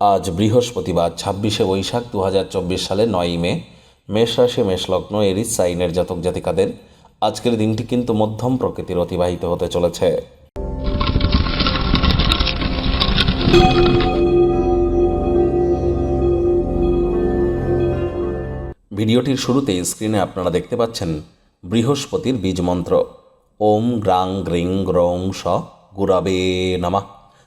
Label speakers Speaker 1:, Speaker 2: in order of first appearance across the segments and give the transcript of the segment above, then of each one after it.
Speaker 1: আজ বৃহস্পতিবার, ছাব্বিশে বৈশাখ দু হাজার চব্বিশ সালে নয়ই মে, মেষ রাশি মেষলগ্ন এরিস, সাইনের জাতক জাতিকাদের আজকের দিনটি কিন্তু মধ্যম প্রকৃতির অতিবাহিত হতে চলেছে। ভিডিওটির শুরুতেই স্ক্রিনে আপনারা দেখতে পাচ্ছেন বৃহস্পতির বীজ মন্ত্র। ওম গ্রাং গ্রিং গ্রৌং স গুরাবে নামা।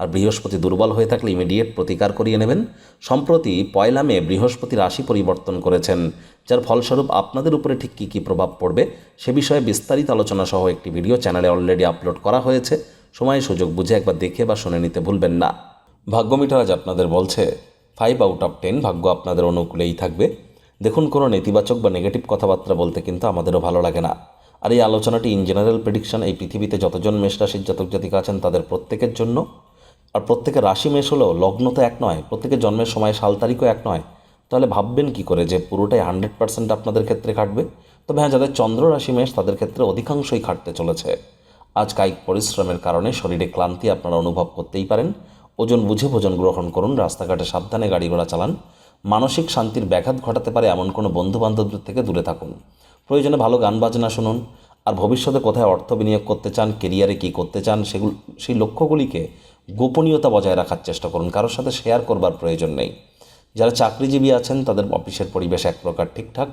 Speaker 1: আর বৃহস্পতি দুর্বল হয়ে থাকলে ইমিডিয়েট প্রতিকার করিয়ে নেবেন। সম্প্রতি পয়লা মে বৃহস্পতি রাশি পরিবর্তন করেছেন, যার ফলস্বরূপ আপনাদের উপরে ঠিক কী কী প্রভাব পড়বে সে বিষয়ে বিস্তারিত আলোচনা সহ একটি ভিডিও চ্যানেলে অলরেডি আপলোড করা হয়েছে। সময় সুযোগ বুঝে একবার দেখে বা শুনে নিতে ভুলবেন না। ভাগ্যমিটার আজ আপনাদের বলছে ফাইভ আউট অফ টেন ভাগ্য আপনাদের অনুকূলেই থাকবে। দেখুন কোনো নেতিবাচক বা নেগেটিভ কথাবার্তা বলতে কিন্তু আমাদেরও ভালো লাগে না। আর এই আলোচনাটি ইন জেনারেল প্রেডিকশন এই পৃথিবীতে যতজন মেষ রাশির জাতক জাতিকা আছেন তাদের প্রত্যেকের জন্য। আর প্রত্যেকের রাশি মেষ হলেও লগ্ন তো এক নয়, প্রত্যেকের জন্মের সময় সাল তারিখও এক নয়। তাহলে ভাববেন কি করে যে পুরোটাই হান্ড্রেড পার্সেন্ট আপনাদের ক্ষেত্রে খাটবে? তবে হ্যাঁ যাদের চন্দ্র রাশি মেষ, তাদের ক্ষেত্রে অধিকাংশই খাটতে চলেছে। আজ কায়িক পরিশ্রমের কারণে শরীরে ক্লান্তি আপনারা অনুভব করতেই পারেন। ওজন বুঝে ভোজন গ্রহণ করুন, রাস্তাঘাটে সাবধানে গাড়ি ঘোড়া চালান। মানসিক শান্তির ব্যাঘাত ঘটাতে পারে এমন কোনো বন্ধু বান্ধবদের থেকে দূরে থাকুন। প্রয়োজনে ভালো গান বাজনা শুনুন। আর ভবিষ্যতে কোথায় অর্থ বিনিয়োগ করতে চান কেরিয়ারে কী করতে চান, সেগুলো, সেই লক্ষ্যগুলিকে গোপনীয়তা বজায় রাখার চেষ্টা করুন। কারোর সাথে শেয়ার করবার প্রয়োজন নেই। যারা চাকরিজীবী আছেন, তাদের অফিসের পরিবেশ এক প্রকার ঠিকঠাক।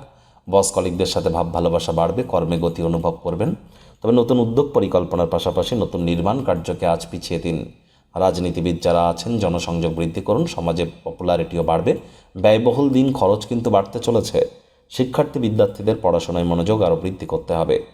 Speaker 1: বস কলিকদের সাথে ভাব ভালোবাসা বাড়বে, কর্মে গতি অনুভব করবেন। তবে নতুন উদ্যোগ পরিকল্পনার পাশাপাশি নতুন নির্মাণ কার্যকে আজ পিছিয়ে দিন। রাজনীতিবিদ যারা আছেন, জনসংযোগ বৃদ্ধি করুন, সমাজে পপুলারিটিও বাড়বে। ব্যয়বহুল দিন খরচ কিন্তু বাড়তে চলেছে। শিক্ষার্থী বিদ্যার্থীদের পড়াশোনায় মনোযোগ আরও বৃদ্ধি করতে হবে।